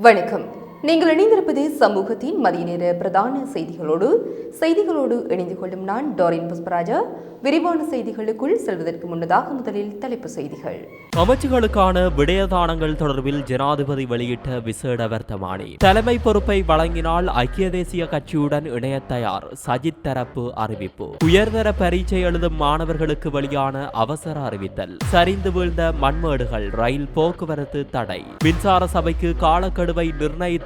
வணக்கம். நீங்கள் இணைந்திருப்பது சமூகத்தின் மதிய நேர பிரதான செய்திகளோடு. செய்திகளோடு இணைந்து கொள்ளும் நான் டோரின் புஷ்பராஜா. விரிவான செய்திகளுக்குள் செல்வதற்கு முன்னதாக முதலில் தலைப்பு செய்திகள். அமைச்சுகளுக்கான விடயதானங்கள் தொடர்பில் ஜனாதிபதி வெளியிட்ட விசேட வர்த்தமானி. தலைமை பொறுப்பை வழங்கினால் ஐக்கிய தேசிய கட்சியுடன் இணைய தயார் சஜித் தரப்பு அறிவிப்பு. உயர்தர பரீட்சை எழுதும் மாணவர்களுக்கு வெளியான அவசர அறிவித்தல். சரிந்து வீழ்ந்த மண்மேடுகள் ரயில் போக்குவரத்து தடை. மின்சார சபைக்கு காலக்கெடுவை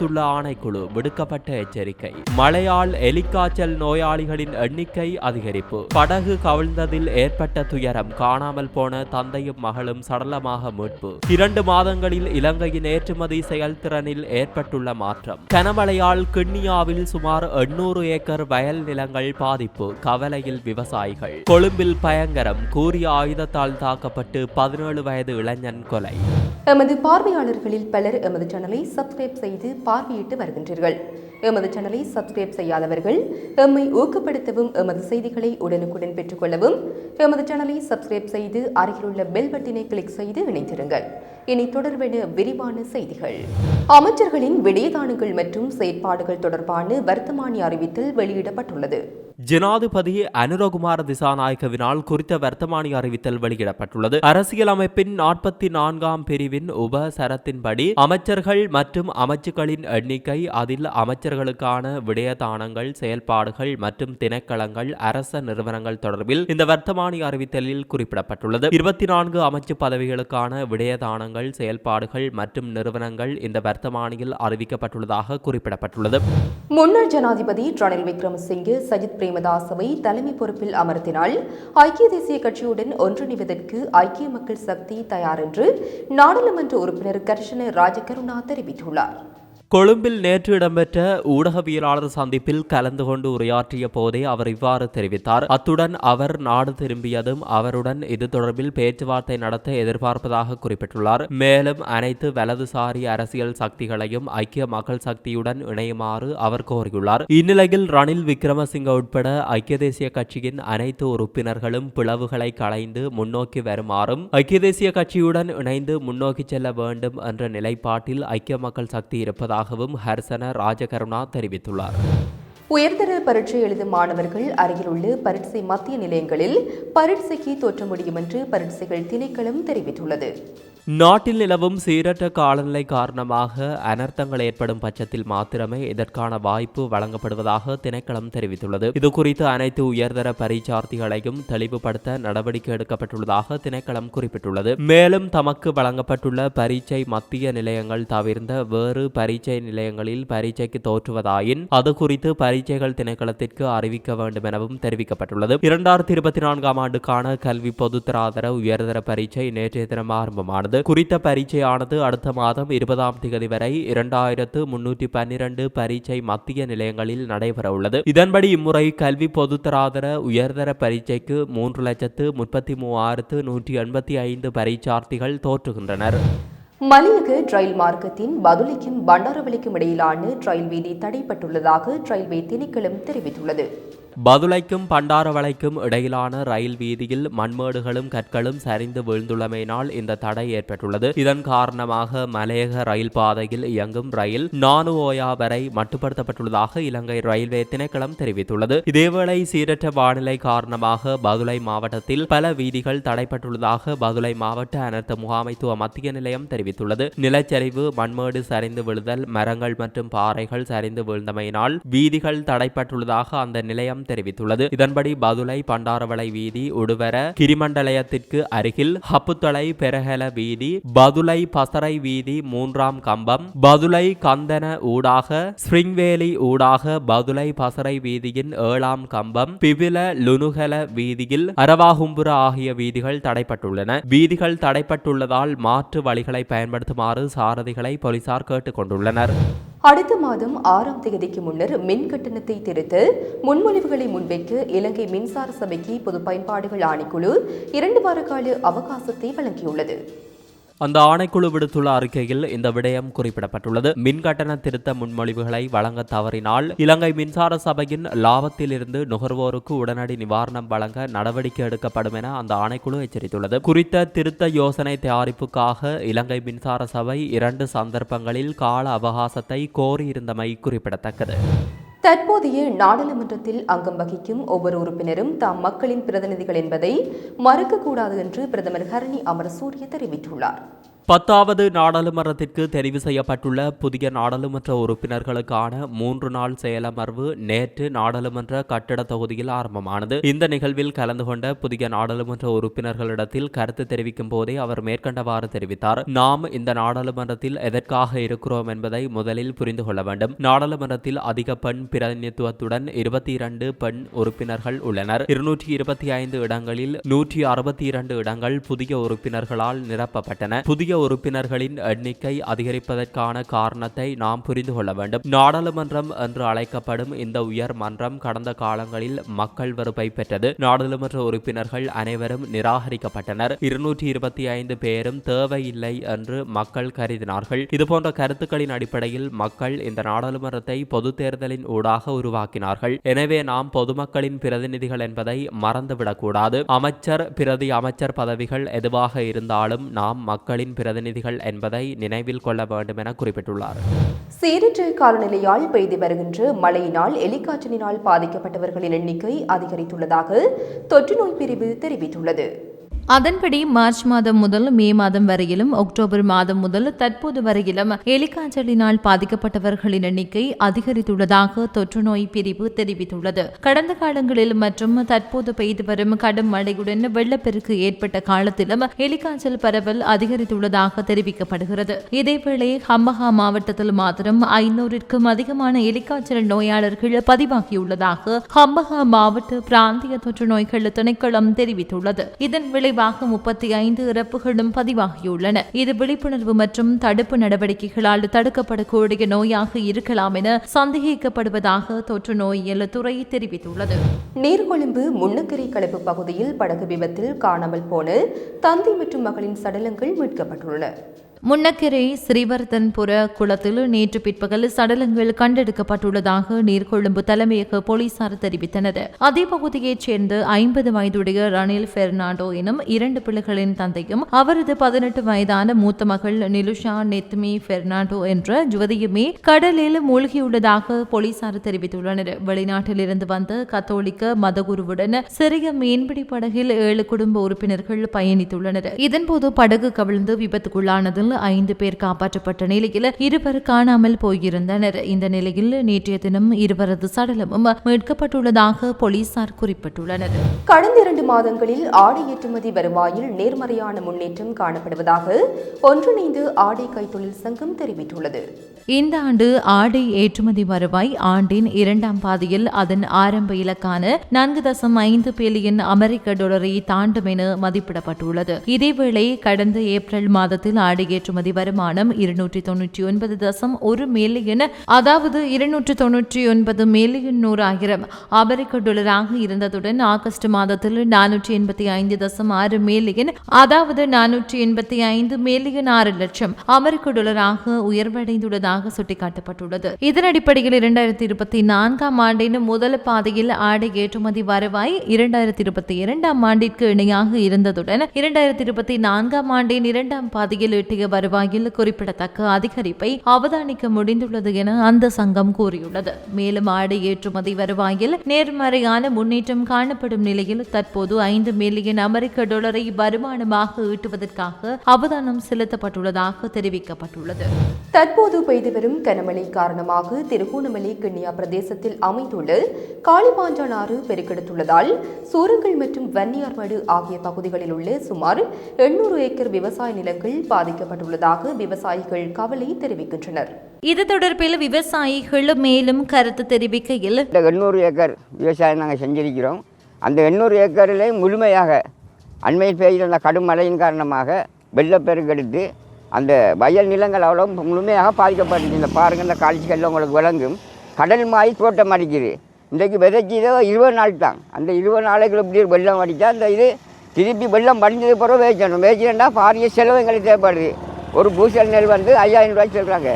விடுத்துள்ள ஆணைக்குழு விடுக்கப்பட்ட எச்சரிக்கை. மழையால் எலிக்காய்ச்சல் நோயாளிகளின் எண்ணிக்கை அதிகரிப்பு. படகு கவிழ்ந்ததில் ஏற்பட்ட துயரம் காணாமல் போன தந்தையும் மகளும் சடலமாக மீட்பு. இரண்டு மாதங்களில் இலங்கையின் ஏற்றுமதி செயல்திறனில் ஏற்பட்டுள்ள மாற்றம். கனமழையால் கிண்ணியாவில் சுமார் எண்ணூறு ஏக்கர் வயல் நிலங்கள் பாதிப்பு கவலையில் விவசாயிகள். கொழும்பில் பயங்கரம் கூறிய ஆயுதத்தால் தாக்கப்பட்டு பதினேழு வயது இளைஞன் கொலை. எமது பார்வையாளர்களில் பலர் எமது சேனலை சப்ஸ்கிரைப் செய்து பார்வையிட்டு வருகின்றீர்கள். எமது சேனலை சப்ஸ்கிரைப் செய்யாதவர்கள் எம்மை ஊக்கப்படுத்தவும் எமது செய்திகளை உடனுக்குடன் பெற்றுக்கொள்ளவும் எமது சேனலை சப்ஸ்கிரைப் செய்து அருகிலுள்ள பெல் பட்டினை கிளிக் செய்து இணைந்திருங்கள். இனி தொடர்பென விரிவான செய்திகள். அமைச்சர்களின் விடயதானங்கள் மற்றும் செயற்பாடுகள் தொடர்பான வர்த்தமானி அறிவித்தல் வெளியிடப்பட்டுள்ளது. ஜனாதிபதி அனுரகுமார திசாநாயக்கவினால் குறித்த வர்த்தமானி அறிவித்தல் வெளியிடப்பட்டுள்ளது. அரசியலமைப்பின் நாற்பத்தி நான்காம் பிரிவின் உபசரத்தின்படி அமைச்சர்கள் மற்றும் அமைச்சுக்களின் எண்ணிக்கை அதில் அமைச்சர்களுக்கான விடயதானங்கள் செயல்பாடுகள் மற்றும் திணைக்களங்கள் அரச நிறுவனங்கள் தொடர்பில் இந்த வர்த்தமானி அறிவித்தலில் குறிப்பிடப்பட்டுள்ளது. இருபத்தி நான்கு அமைச்சு பதவிகளுக்கான விடயதானங்கள் செயல்பாடுகள் மற்றும் நிறுவனங்கள் இந்த வர்த்தமானியில் அறிவிக்கப்பட்டுள்ளதாக குறிப்பிடப்பட்டுள்ளது. முன்னாள் ஜனாதிபதி ரணில் விக்ரமசிங்கே சஜித் பிரேமதாசவை தலைமை பொறுப்பில் அமர்த்தினால் ஐக்கிய தேசிய கட்சியுடன் ஒன்றிணைவதற்கு ஐக்கிய மக்கள் சக்தி தயார் என்று நாடாளுமன்ற உறுப்பினர் கர்ஷன ராஜகருணா தெரிவித்துள்ளார். கொழும்பில் நேற்று இடம்பெற்ற ஊடகவியலாளர் சந்திப்பில் கலந்து கொண்டு உரையாற்றிய போதே அவர் இவ்வாறு தெரிவித்தார். அத்துடன் அவர் நாடு திரும்பியதும் அவருடன் இது தொடர்பில் பேச்சுவார்த்தை நடத்த எதிர்பார்ப்பதாக குறிப்பிட்டுள்ளார். மேலும் அனைத்து வலதுசாரி அரசியல் சக்திகளையும் ஐக்கிய மக்கள் சக்தியுடன் இணையுமாறு அவர் கோரியுள்ளார். இந்நிலையில் ரணில் விக்ரமசிங்க உட்பட ஐக்கிய தேசிய கட்சியின் அனைத்து உறுப்பினர்களும் பிளவுகளை களைந்து முன்னோக்கி வருமாறும் ஐக்கிய தேசிய கட்சியுடன் இணைந்து முன்னோக்கி செல்ல வேண்டும் என்ற நிலைப்பாட்டில் ஐக்கிய மக்கள் சக்தி இருப்பதாக உள்ளதாகவும் ஹர்சன ராஜகருணா தெரிவித்துள்ளார். உயர்தர பரீட்சை எழுதும் மாணவர்கள் அருகிலுள்ள பரீட்சை மத்திய நிலையங்களில் பரீட்சைக்கு தோற்ற முடியும் என்று பரீட்சைகள் திணைக்களம் தெரிவித்துள்ளது. நாட்டில் நிலவும் சீரற்ற காலநிலை காரணமாக அனர்த்தங்கள் ஏற்படும் பட்சத்தில் மாத்திரமே இதற்கான வாய்ப்பு வழங்கப்படுவதாக திணைக்களம் தெரிவித்துள்ளது. இதுகுறித்து அனைத்து உயர்தர பரீட்சார்த்திகளையும் தெளிவுபடுத்த நடவடிக்கை எடுக்கப்பட்டுள்ளதாக திணைக்களம் குறிப்பிட்டுள்ளது. மேலும் தமக்கு வழங்கப்பட்டுள்ள பரீட்சை மத்திய நிலையங்கள் தவிர்ந்த வேறு பரீட்சை நிலையங்களில் பரீட்சைக்கு தோற்றுவதாயின் அது குறித்து பரீட்சைகள் திணைக்களத்திற்கு அறிவிக்க வேண்டும் எனவும் தெரிவிக்கப்பட்டுள்ளது. இரண்டாயிரத்தி இருபத்தி நான்காம் ஆண்டுக்கான கல்வி பொதுத்தராதர உயர்தர பரீட்சை நேற்றைய தினம் ஆரம்பமானது. உள்ளது குறித்த பரீட்சையானது அடுத்த மாதம் இருபதாம் தேதி வரை இரண்டாயிரத்து முன்னூற்றி பன்னிரண்டு பரீட்சை மத்திய நிலையங்களில் நடைபெற உள்ளது இதன்படி இம்முறை கல்வி பொதுத்தராதர உயர்தர பரீட்சைக்கு மூன்று லட்சத்து முப்பத்தி மூவாயிரத்து நூற்றி எண்பத்தி ஐந்து பரீட்சார்த்திகள் தோற்றுகின்றனர். மலையக ரயில் மார்க்கத்தின் பதுளிக்கும் பண்டாரவளிக்கும் இடையிலான ரயில் வீதி தடைப்பட்டுள்ளதாக ரயில்வே திணைக்களம் தெரிவித்துள்ளது. பதுளைக்கும் பண்டாரவளைக்கும் இடையிலான ரயில் வீதியில் மண்மேடுகளும் கற்களும் சரிந்து வீழ்ந்துள்ளமையினால் இந்த தடை ஏற்பட்டுள்ளது. இதன் காரணமாக மலையக ரயில் பாதையில் இயங்கும் ரயில் நானு ஓயா வரை மட்டுப்படுத்தப்பட்டுள்ளதாக இலங்கை ரயில்வே திணைக்களம் தெரிவித்துள்ளது. இதேவேளை சீரற்ற வானிலை காரணமாக பதுளை மாவட்டத்தில் பல வீதிகள் தடைப்பட்டுள்ளதாக பதுளை மாவட்ட அனர்த்த முகாமைத்துவ மத்திய நிலையம் தெரிவித்துள்ளது. நிலச்சரிவு மண்மேடு சரிந்து விழுதல் மரங்கள் மற்றும் பாறைகள் சரிந்து வீழ்ந்தமையினால் வீதிகள் தடைப்பட்டுள்ளதாக அந்த நிலையம் தெரிவித்துள்ளது. இதன்படி பதுளை பண்டாரவளை வீதி உடுவர கிரிமண்டலயத்திற்கு அருகில் ஹப்புத்தளை பெரஹல வீதி பதுளை பசறை வீதி மூன்றாம் கம்பம் பதுளை கந்தன ஊடாக ஸ்ரிங்வேலி ஊடாக பதுளை பசறை வீதியின் ஏழாம் கம்பம் பிவில லுனுகல வீதியில் அரவாகும்புர ஆகிய வீதிகள் தடைப்பட்டுள்ளன. வீதிகள் தடைப்பட்டுள்ளதால் மாற்று வழிகளை பயன்படுத்துமாறு சாரதிகளை போலீசார் கேட்டுக்கொண்டுள்ளனர். அடுத்த மாதம் ஆறாம் தேதிக்கு முன்னர் மின் கட்டணத்தை திருத்த முன்மொழிவுகளை முன்வைக்க இலங்கை மின்சார சபைக்கு பொது பயன்பாடுகள் ஆணைக்குழு இரண்டு வார கால அவகாசத்தை வழங்கியுள்ளது. அந்த ஆணைக்குழு விடுத்துள்ள அறிக்கையில் இந்த விடயம் குறிப்பிடப்பட்டுள்ளது. மின் கட்டண திருத்த முன்மொழிவுகளை வழங்க தவறினால் இலங்கை மின்சார சபையின் லாபத்திலிருந்து நுகர்வோருக்கு உடனடி நிவாரணம் வழங்க நடவடிக்கை எடுக்கப்படும் என அந்த ஆணைக்குழு எச்சரித்துள்ளது. குறித்த திருத்த யோசனை தயாரிப்புக்காக இலங்கை மின்சார சபை இரண்டு சந்தர்ப்பங்களில் கால அவகாசத்தை கோரியிருந்தமை குறிப்பிடத்தக்கது. தற்போதைய நாடாளுமன்றத்தில் அங்கம் வகிக்கும் ஒவ்வொரு உறுப்பினரும் தாம் மக்களின் பிரதிநிதிகள் என்பதை மறுக்கக்கூடாது என்று பிரதமர் ஹரணி அமரசூரிய தெரிவித்துள்ளார். பத்தாவது நாடாளுமன்றத்திற்கு தெரிவு செய்யப்பட்டுள்ள புதிய நாடாளுமன்ற உறுப்பினர்களுக்கான மூன்று நாள் செயலமர்வு நேற்று நாடாளுமன்ற கட்டட தொகுதியில் ஆரம்பமானது. இந்த நிகழ்வில் கலந்து கொண்ட புதிய நாடாளுமன்ற உறுப்பினர்களிடத்தில் கருத்து தெரிவிக்கும் போதே அவர் மேற்கண்டவாறு தெரிவித்தார். நாம் இந்த நாடாளுமன்றத்தில் எதற்காக இருக்கிறோம் என்பதை முதலில் புரிந்து கொள்ள வேண்டும். நாடாளுமன்றத்தில் அதிக பெண் பிரதிநிதித்துவத்துடன் இருபத்தி இரண்டு பெண் உறுப்பினர்கள் உள்ளனர். இருநூற்றி இருபத்தி ஐந்து இடங்களில் நூற்றி அறுபத்தி இரண்டு இடங்கள் புதிய உறுப்பினர்களால் நிரப்பப்பட்டன. புதிய உறுப்பினர்களின் எண்ணிக்கை அதிகரிப்பதற்கான காரணத்தை நாம் புரிந்து கொள்ள வேண்டும். நாடாளுமன்றம் என்று அழைக்கப்படும் இந்த உயர் மன்றம் கடந்த காலங்களில் மக்கள் வெறுப்பை பெற்றது. நாடாளுமன்ற உறுப்பினர்கள் அனைவரும் நிராகரிக்கப்பட்டனர். இருநூற்றி இருபத்தி ஐந்து பேரும் தேவையில்லை என்று மக்கள் கருதினார்கள். இதுபோன்ற கருத்துக்களின் அடிப்படையில் மக்கள் இந்த நாடாளுமன்றத்தை பொது தேர்தலின் ஊடாக உருவாக்கினார்கள். எனவே நாம் பொதுமக்களின் பிரதிநிதிகள் என்பதை மறந்துவிடக்கூடாது. அமைச்சர் பிரதி அமைச்சர் பதவிகள் எதுவாக இருந்தாலும் நாம் மக்களின் பிரதிநிதிகள் என்பதை நினைவில் கொள்ள வேண்டும் என குறிப்பிட்டுள்ளார். சீரற்ற காலநிலையால் பெய்து வருகின்ற மழையினால் எலிக்காற்றினால் பாதிக்கப்பட்டவர்களின் எண்ணிக்கை அதிகரித்துள்ளதாக தொற்று நோய் பிரிவு தெரிவித்துள்ளது. அதன்படி மார்ச் மாதம் முதல் மே மாதம் வரையிலும் அக்டோபர் மாதம் முதல் தற்போது வரையிலும் எலிக்காய்ச்சலினால் பாதிக்கப்பட்டவர்களின் எண்ணிக்கை அதிகரித்துள்ளதாக தொற்று நோய் பிரிவு தெரிவித்துள்ளது. கடந்த காலங்களில் மற்றும் தற்போது பெய்து வரும் கடும் மழையுடன் வெள்ளப்பெருக்கு ஏற்பட்ட காலத்திலும் எலிக்காய்ச்சல் பரவல் அதிகரித்துள்ளதாக தெரிவிக்கப்படுகிறது. இதேவேளை ஹம்பஹா மாவட்டத்தில் மாத்திரம் ஐநூறிற்கும் அதிகமான எலிக்காய்ச்சல் நோயாளர்கள் பதிவாகியுள்ளதாக ஹம்பஹா மாவட்ட பிராந்திய தொற்று நோய்கள் திணைக்களம் தெரிவித்துள்ளது. இதன் விளை விளைவாக முப்பத்தி ஐந்து இறப்புகளும் பதிவாகியுள்ளன. இது விழிப்புணர்வு மற்றும் தடுப்பு நடவடிக்கைகளால் தடுக்கப்படக்கூடிய நோயாக இருக்கலாம் என சந்தேகிக்கப்படுவதாக தொற்று நோயியல் துறை தெரிவித்துள்ளது. நீர்கொழும்பு முன்னக்கரை கலப்பு பகுதியில் படகு விபத்தில் காணாமல் போன தந்தை மற்றும் மகளின் சடலங்கள் மீட்கப்பட்டுள்ளன. முன்னக்கரை ஸ்ரீவர்தன்புர குளத்தில் நேற்று பிற்பகல் சடலங்கள் கண்டெடுக்கப்பட்டுள்ளதாக நீர்கொழும்பு தலைமையக போலீசார் தெரிவித்தனர். அதே பகுதியைச் சேர்ந்த ஐம்பது வயதுடைய ரணில் பெர்னாண்டோ எனும் இரண்டு பிள்ளைகளின் தந்தையும் அவரது பதினெட்டு வயதான மூத்த மகள் நிலுஷா நெத்மி பெர்னாண்டோ என்ற ஜுவதியுமே கடலில் மூழ்கியுள்ளதாக போலீசார் தெரிவித்துள்ளனர். வெளிநாட்டிலிருந்து வந்த கத்தோலிக்க மதகுருவுடன் சிறிய மீன்பிடி படகில் ஏழு குடும்ப உறுப்பினர்கள் பயணித்துள்ளனர். இதன்போது படகு கவிழ்ந்து விபத்துக்குள்ளானதில் ஐந்து பேர் காப்பாற்றப்பட்ட நிலையில் இருவர் காணாமல் போயிருந்தனர். இந்த நிலையில் நேற்றைய தினம் இருவரது சடலமும் மீட்கப்பட்டுள்ளதாக போலீசார் குறிப்பிட்டுள்ளனர். கடந்த இரண்டு மாதங்களில் ஆடை ஏற்றுமதி வருவாயில் நேர்மறையான முன்னேற்றம் காணப்படுவதாக ஒன்றிணைந்து ஆடை கைத்தொழில் சங்கம் தெரிவித்துள்ளது. இந்த ஆண்டு ஆடை ஏற்றுமதி வருவாய் ஆண்டின் இரண்டாம் பாதியில் அதன் ஆரம்ப இலக்கான நான்கு தசம் ஐந்து பில்லியன் அமெரிக்க டாலரை தாண்டும் என மதிப்பிடப்பட்டுள்ளது. இதேவேளை கடந்த ஏப்ரல் மாதத்தில் ஆடை ஏற்றுமதி வருமானம் இருநூற்றி தொன்னூற்றி ஒன்பது தசம் ஒரு மில்லியன் அதாவது இருநூற்று தொன்னூற்றி ஒன்பது மில்லியன் நூறாயிரம் அமெரிக்க டாலராக இருந்ததுடன் ஆகஸ்ட் மாதத்தில் நானூற்றி எண்பத்தி ஐந்து தசம் ஆறு மில்லியன் அதாவது நானூற்றி எண்பத்தி ஐந்து மில்லியன் ஆறு லட்சம் அமெரிக்க டாலராக உயர்வடைந்துள்ளதாக சுட்டிக்காட்டப்பட்டுள்ளது. இதன் அடிப்படையில் இரண்டாயிரத்தி இருபத்தி நான்காம் ஆண்டின் முதல் பாதையில் ஆடை ஏற்றுமதி வருவாய் இரண்டாயிரத்தி இருபத்தி இரண்டாம் ஆண்டிற்கு இணையாக இருந்ததுடன் இரண்டாயிரத்தி இருபத்தி நான்காம் ஆண்டின் இரண்டாம் பாதையில் ஈட்டிய வருவாயில் குறிப்பிடத்தக்க அதிகரிப்பை அவதானிக்க முடிந்துள்ளது என அந்த சங்கம் கூறியுள்ளது. மேலும் ஆடை ஏற்றுமதி வருவாயில் நேர்மறையான முன்னேற்றம் காணப்படும் நிலையில் தற்போது ஐந்து மில்லியன் அமெரிக்க டாலரை வருமானமாக ஈட்டுவதற்காக அவதானம் செலுத்தப்பட்டுள்ளதாக தெரிவிக்கப்பட்டுள்ளது. தற்போது பெய்து வரும் கனமழை காரணமாக திருகோணமலை கிண்ணியா பிரதேசத்தில் அமைந்துள்ள காளிபாஞ்சான் ஆறு பெருக்கெடுத்துள்ளதால் சூரங்கள் மற்றும் வன்னியார்மடு ஆகிய பகுதிகளில் உள்ள சுமார் எண்ணூறு ஏக்கர் விவசாய நிலங்கள் பாதிக்கப்பட்டுள்ளதாக விவசாயிகள் கவலை தெரிவிக்கின்றனர். இது தொடர்பில் விவசாயிகள் மேலும் கருத்து தெரிவிக்கையில் எண்ணூறு ஏக்கர் விவசாயம் நாங்கள் செஞ்சிருக்கிறோம். அந்த எண்ணூறு ஏக்கரிலே முழுமையாக அண்மையில் பெய்த கடும் மழையின் காரணமாக வெள்ளப்பெருக்கெடுத்து அந்த வயல் நிலங்கள் அவ்வளோ முழுமையாக பாதிக்கப்பட்டுச்சு இந்த பாருங்கள் இந்த காட்சிகள் உங்களுக்கு விளங்கும். கடல் மாய் தோட்டம் அடிக்குது. இன்றைக்கு விதைச்சதோ இருபது நாள் தான். அந்த இருபது நாளைக்குள்ள இப்படி வெள்ளம் அடித்தா அந்த இது திருப்பி வெள்ளம் படிஞ்சது பிறகு வேச்சணும் வேச்சினா பாரிய செலவு எங்களுக்கு தேவைப்படுது. ஒரு பூசல் நெல் வந்து ஐயாயிரம் ரூபாய் சொல்கிறாங்க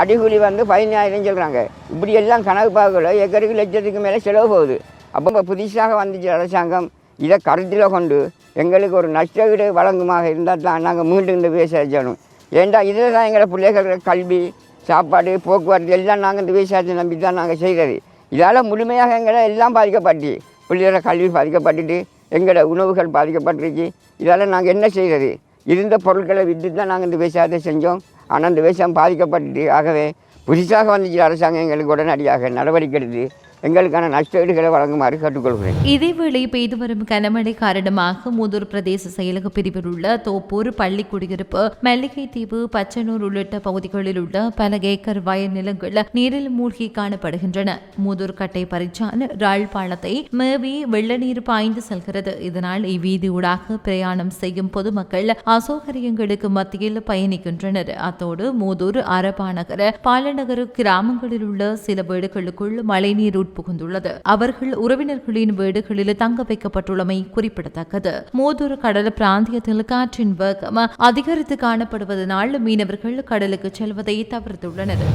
அடிக்கூலி வந்து பதினாயிரம் சொல்கிறாங்க இப்படி எல்லாம் கணக்கு பார்க்கல ஏக்கருக்கு லட்சத்துக்கு மேலே செலவு போகுது. அப்போ இப்போ புதுசாக வந்துச்சு அரசாங்கம். இதை கருத்தில் கொண்டு எங்களுக்கு ஒரு நஷ்டஈடு வழங்குமாக இருந்தால் தான் நாங்கள் மீண்டும் இந்த பேச விவசாயம் ஏண்டா இதில் தான் எங்களை பிள்ளைகள் கல்வி சாப்பாடு போக்குவரத்து எல்லாம் நாங்கள் இந்த விவசாயத்தை நம்பி தான் நாங்கள் செய்கிறது இதால் முழுமையாக எங்களை எல்லாம் பாதிக்கப்பட்டு பிள்ளைகள கல்வி பாதிக்கப்பட்டுட்டு எங்களோட உணவுகள் பாதிக்கப்பட்டுருச்சு. இதால் நாங்கள் என்ன செய்கிறது இருந்த பொருட்களை விட்டு தான் நாங்கள் இந்த விவசாயத்தை செஞ்சோம். ஆனால் இந்த விவசாயம் பாதிக்கப்பட்டுட்டு ஆகவே புதுசாக வந்துச்சு அரசாங்கம் எங்களுக்கு உடனடியாக நடவடிக்கை எடுத்து எங்களுக்கான நஷ்டஈடுகளை வழங்குமாறு கேட்டுக்கொள்கிறேன். இதேவேளை பெய்து வரும் கனமழை காரணமாக மூதூர் பிரதேச செயலக பிரிவில் உள்ள தோப்பூர் பள்ளி குடியிருப்பு மல்லிகைத்தீவு பச்சனூர் உள்ளிட்ட பகுதிகளில் உள்ள பல ஏக்கர் வயல் நிலங்கள் நீரில் மூழ்கி காணப்படுகின்றன. மூதூர் கட்டை பறிச்சான் ராழ்பாளத்தை மேவி வெள்ள நீர் பாய்ந்து செல்கிறது. இதனால் இவ்வீதியூடாக பிரயாணம் செய்யும் பொதுமக்கள் அசௌகரியங்களுக்கு மத்தியில் பயணிக்கின்றனர். அத்தோடு மூதூர் அரபாநகர பாலநகர கிராமங்களில் உள்ள சில வீடுகளுக்குள் மழைநீர் புகுந்துள்ளது அவர்கள் உறவினர்களின் வீடுகளில் தங்க வைக்கப்பட்டுள்ளமை குறிப்பிடத்தக்கது. மோதூர் கடல் பிராந்தியத்தில் காற்றின் வேகம் அதிகரித்து காணப்படுவதனால் மீனவர்கள் கடலுக்கு செல்வதை தவிர்த்துள்ளனர்.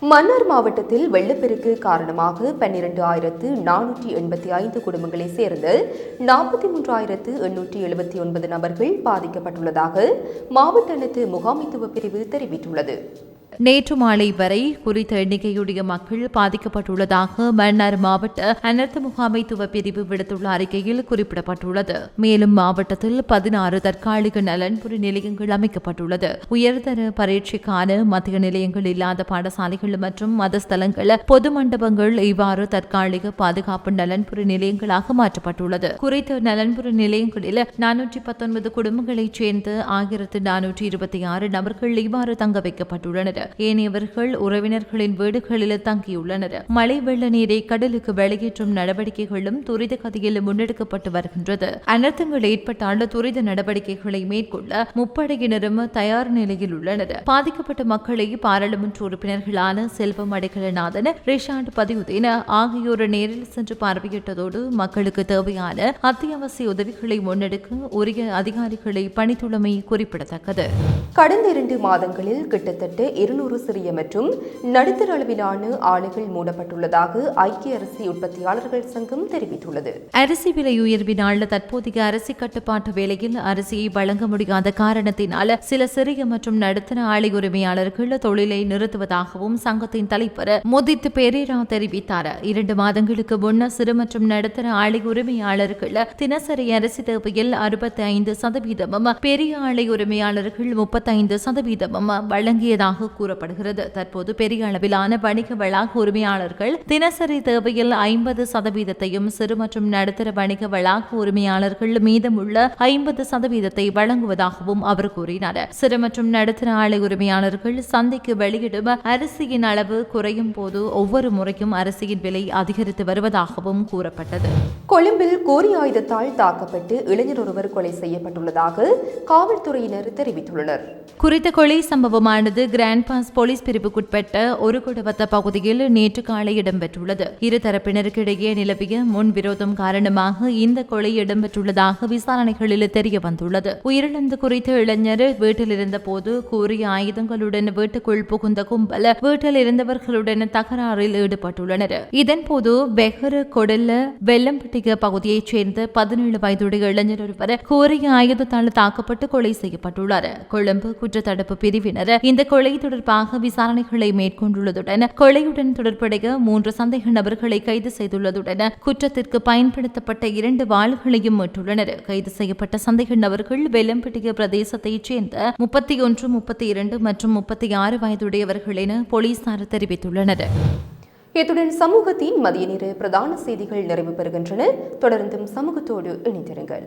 மன்னார் மாவட்டத்தில் வெள்ளப்பெருக்கு காரணமாக பன்னிரண்டு ஆயிரத்து நானூற்றி எண்பத்தி ஐந்து குடும்பங்களைச் சேர்ந்த நாற்பத்தி மூன்றாயிரத்து எண்ணூற்றி எழுபத்தி ஒன்பது நபர்கள் பாதிக்கப்பட்டுள்ளதாக மாவட்ட அனைத்து முகாமைத்துவ பிரிவு தெரிவித்துள்ளது. நேற்று மாலை வரை குறித்த எண்ணிக்கையுடைய மக்கள் பாதிக்கப்பட்டுள்ளதாக மன்னார் மாவட்ட அனர்த்த முகாமைத்துவ பிரிவு விடுத்துள்ள அறிக்கையில் குறிப்பிடப்பட்டுள்ளது. மேலும் மாவட்டத்தில் பதினாறு தற்காலிக நலன்புரி நிலையங்கள் அமைக்கப்பட்டுள்ளது. உயர்தர பரீட்சைக்கான மத்திய நிலையங்கள் இல்லாத பாடசாலைகள் மற்றும் மதஸ்தலங்கள் பொது மண்டபங்கள் இவ்வாறு தற்காலிக பாதுகாப்பு நலன்புரி நிலையங்களாக மாற்றப்பட்டுள்ளது. குறித்த நலன்புரி நிலையங்களில் நானூற்றி பத்தொன்பது குடும்பங்களைச் சேர்ந்த ஆயிரத்து நானூற்றி இருபத்தி ஆறு நபர்கள் இவ்வாறு தங்க வைக்கப்பட்டுள்ளனர். ஏனையவர்கள் உறவினர்களின் வீடுகளில் தங்கியுள்ளனர். மழை வெள்ள நீரை கடலுக்கு வெளியேற்றும் நடவடிக்கைகளும் துரித கதியில் முன்னெடுக்கப்பட்டு வருகின்றது. அனர்த்தங்கள் ஏற்பட்டால் துரித நடவடிக்கைகளை மேற்கொள்ள முப்படையினரும் தயார் நிலையில் உள்ளனர். பாதிக்கப்பட்ட மக்களை பாராளுமன்ற உறுப்பினர்களான செல்வம் அடைக்கலநாதன் ரிஷாண்ட் பதியுதீன் ஆகியோர் நேரில் சென்று பார்வையிட்டதோடு மக்களுக்கு தேவையான அத்தியாவசிய உதவிகளை முன்னெடுக்க உரிய அதிகாரிகளை பணித்துள்ளமை குறிப்பிடத்தக்கது. கடந்த இரண்டு மாதங்களில் கிட்டத்தட்ட இருநூறு சிறிய மற்றும் நடுத்தர அளவிலான ஆலைகள் மூடப்பட்டுள்ளதாக ஐக்கிய அரிசி உற்பத்தியாளர்கள் சங்கம் தெரிவித்துள்ளது. அரிசி விலை உயர்வினால் தற்போதைய அரிசி கட்டுப்பாட்டு வேலையில் அரிசியை வழங்க முடியாத காரணத்தினால் சில சிறிய மற்றும் நடுத்தர ஆலை உரிமையாளர்கள் தொழிலை நிறுத்துவதாகவும் சங்கத்தின் தலைவர் முதித் பெரேரா தெரிவித்தார். இரண்டு மாதங்களுக்கு முன்னர் சிறு மற்றும் நடுத்தர ஆலை உரிமையாளர்கள் தினசரி அரிசி தேவையில் அறுபத்தி ஐந்து சதவீதமும் பெரிய ஆலை உரிமையாளர்கள் முப்பத்தைந்து சதவீதமும் வழங்கியதாக கூறப்படுகிறது. தற்போது பெரிய அளவிலான வணிக வளாக உரிமையாளர்கள் தினசரி தேவையில் ஐம்பது சதவீதத்தையும் சிறு மற்றும் நடுத்தர வணிக வளாக உரிமையாளர்கள் மீதமுள்ள ஐம்பது சதவீதத்தை வழங்குவதாகவும் அவர் கூறினார். சிறு மற்றும் நடுத்தர ஆலை உரிமையாளர்கள் சந்தைக்கு வெளியிடும் அரிசியின் அளவு குறையும் போது ஒவ்வொரு முறையும் அரிசியின் விலை அதிகரித்து வருவதாகவும் கூறப்பட்டது. கொழும்பில் கோரி ஆயுதத்தால் தாக்கப்பட்டு இளைஞர் ஒருவர் கொலை செய்யப்பட்டுள்ளதாக காவல்துறையினர் தெரிவித்துள்ளனர். குறித்த கொலை சம்பவமானது கிராண்ட் பாஸ் போலீஸ் பிரிவுக்குட்பட்ட ஒரு குடவத்த பகுதியில் நேற்று காலை இடம்பெற்றுள்ளது. இரு தரப்பினருக்கிடையே நிலவிய முன் விரோதம் காரணமாக இந்த கொலை இடம்பெற்றுள்ளதாக விசாரணைகளில் தெரிய வந்துள்ளது உயிரிழந்து குறித்த இளைஞர் வீட்டில் இருந்தபோது கூறிய ஆயுதங்களுடன் வீட்டுக்குள் புகுந்த கும்பல் வீட்டில் இருந்தவர்களுடன் தகராறில் ஈடுபட்டுள்ளனர். இதன்போது பெஹர கொடல்ல வெள்ளம்பட்டிக பகுதியைச் சேர்ந்த பதினேழு வயதுடைய இளைஞர் ஒருவர் கூறிய ஆயுதத்தால் தாக்கப்பட்டு கொலை செய்யப்பட்டுள்ளார். கொழும்பு குற்றத்தடுப்பு பிரிவினர் இந்த கொலை தொடர்பாக தொடர்பாக விசாரணைகளை மேற்கொண்டுள்ளதுடன் கொலையுடன் தொடர்புடைய மூன்று சந்தேக நபர்களை கைது செய்துள்ளதுடன் குற்றத்திற்கு பயன்படுத்தப்பட்ட இரண்டு வாள்களையும் மீட்டுள்ளனர். கைது செய்யப்பட்ட சந்தேக நபர்கள் வெள்ளம்பட்டிய பிரதேசத்தைச் சேர்ந்த முப்பத்தி ஒன்று முப்பத்தி இரண்டு மற்றும் முப்பத்தி ஆறு வயதுடையவர்கள் என போலீசார் தெரிவித்துள்ளனர். இத்துடன் சமூகத்தின் மதிய நேர பிரதான செய்திகள் நிறைவு பெறுகின்றன. தொடர்ந்தும் சமூகத்தோடு இணைந்திருங்கள்.